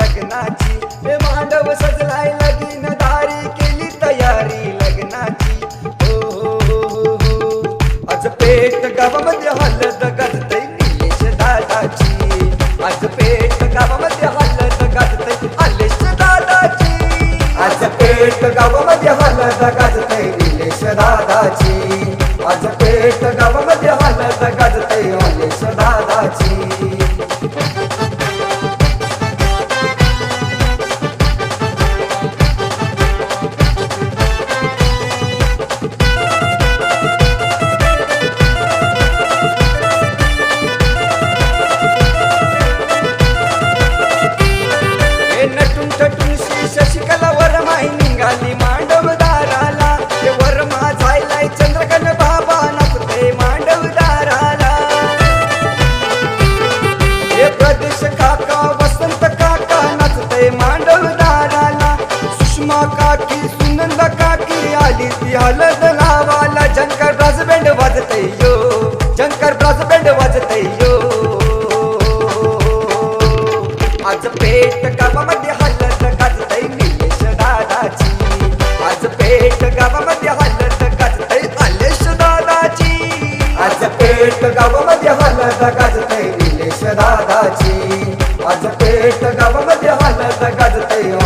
लग्नाची. हे मांडव सजलाय लगीन दारी केली तयारी. आज पेट गावामध्ये हलत गाजतय निलेश दादाची. आज पेट गावामध्ये हलत गाजतय आलेश दादाची. आज पेट गावामध्ये हलत गाज आली ती हलद शंकर ब्रास बँड वाजते यो. शंकर ब्रास बँड वाजते यो. आज पेट गावामध्ये हलत गाजतय निलेश दादाची. आज पेट गावामध्ये हलत गाजतय आलेश दादाची. आज पेट गावामध्ये हलत गाजतय निलेश दादाची. आज पेट गावामध्ये हलत गाजतय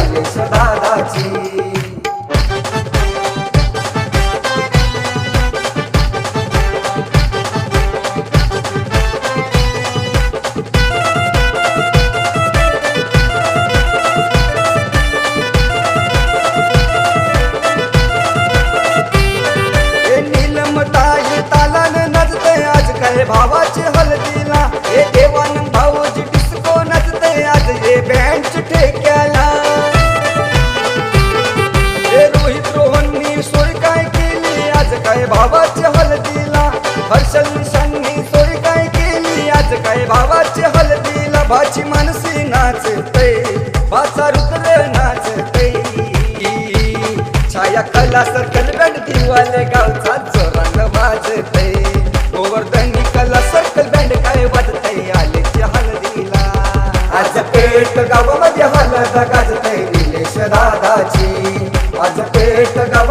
काय भावाची हलदीला हर्षल निशांनी सोय काय केली? आज काय भावाची हलदीला भाची मानसी नाचते भाचा रुद्र नाचते. छाया कला सर्कल बँड दिवाले गावचा जोरानं वाजते. गोवर्धनी कला सर्कल बँड काय वाजते? आले ते हलदीला आज पेट गावामध्ये हलदा गाजते निलेश दादाची. आज पेट गाव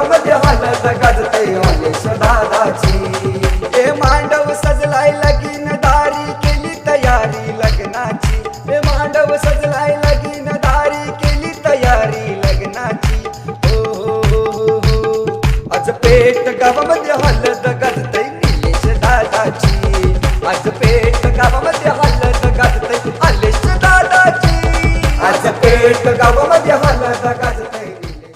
पेट गावामध्ये हलत गाजतय निलेश दादाची. आज पेट गावामध्ये हलत गाजतय आलेश दादाची. आज पेट गावामध्ये हलत गाजत